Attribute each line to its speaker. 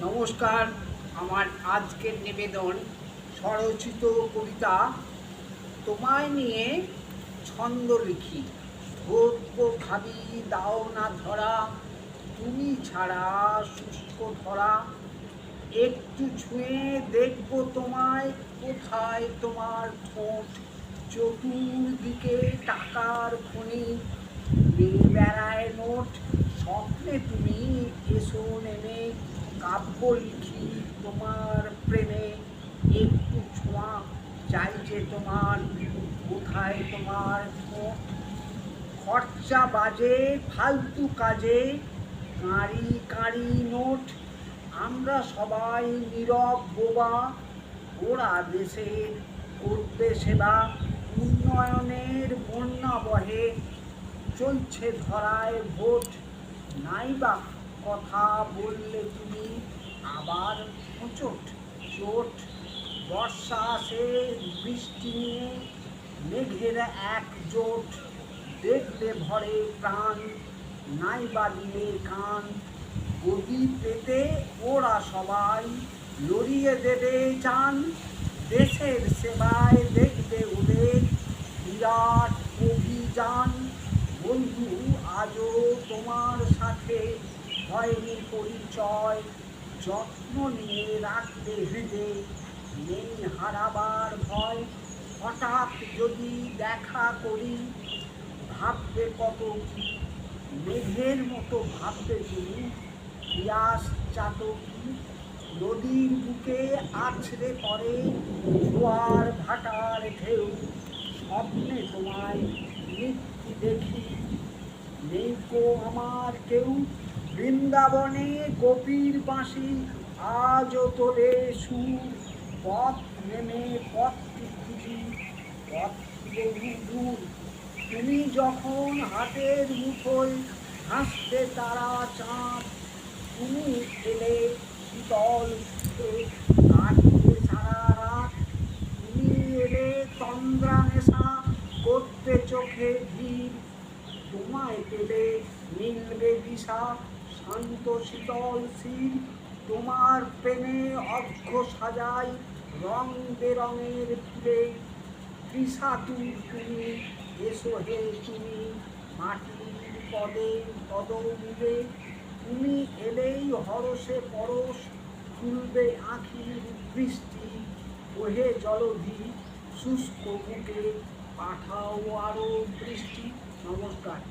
Speaker 1: নমস্কার। আমার আজকের নিবেদন স্বরচিত কবিতা তোমায় নিয়ে ছন্দ লিখি। ধরব ভাবি দাও না ধরা, তুমি ছাড়া শুষ্ক ধরা। একটু ছুঁয়ে দেখব তোমায়, কোথায় তোমার ঠোঁট? চতুর্দিকে টাকার খনি। বেড়ায় নোট, স্বপ্নে তুমি এসো নেমে। কাব্য লিখি তোমার প্রেমে, একটু ছোঁয়া চাইছে তোমার, কোথায় তোমার খরচা বাজে, ফালতু কাজে, কাঁড়ি কাঁড়ি নোট, আমরা সবাই নীরব বোবা ওরা দেশের করবে সেবা, উন্নয়নের বন্যা বহে, চলছে ধরায় ভোট, নাইবা কথা বললে তুমি আবার হোঁচট চোট, বর্ষা আসে, বৃষ্টি নিয়ে মেঘের এক জোট। দেখলে ভরে প্রাণ নাইবা দিলে কান। গদি পেতে ওরা সবাই লড়িয়ে দেবে চান। দেশের সেবায় দেখবে ওদের বিরাট অভিযান। বন্ধু, আজও তোমার সাথে হয়নি পরিচয় যত্ন নিয়ে রাখতে হৃদে নেই হারাবার ভয় হঠাৎ যদি দেখা করি, ভাববে কত কি? মেঘের মতো ভাববে তুমি। পিয়াস চাতকি, নদীর বুকে আছড়ে পড়ে জোয়ার ভাটার ঢেউ। স্বপ্নে তোমায় মৃত্যু দেখি। নেই কো আমার কেউ। বৃন্দাবনে গোপীর বাঁশি আজও তোলে সুর। পথ নেমে পথটি খুঁজি পথ বহু দূর তুমি যখন হাতের মুঠোয় হাসতে তারা চাঁদ, তুমি এলে শীতল শীতে কাটতে সারা রাত। তুমি এলে তন্দ্রা নেশা করতে চোখে ভিড়। তোমায় পেলে মিলবে দিশা। শান্ত শীতল শির তোমার প্রেমে অর্ঘ্য সাজাই রং বেরঙের ফুলে। তৃষা তুমি, এসো হে তুমি মাটির পদে পদমিলে তুমি এলেই হরসে পরশ খুলবে আঁখির বৃষ্টি। ওহে জলধি, শুষ্ক বুকে পাঠাও আরও বৃষ্টি। নমস্কার।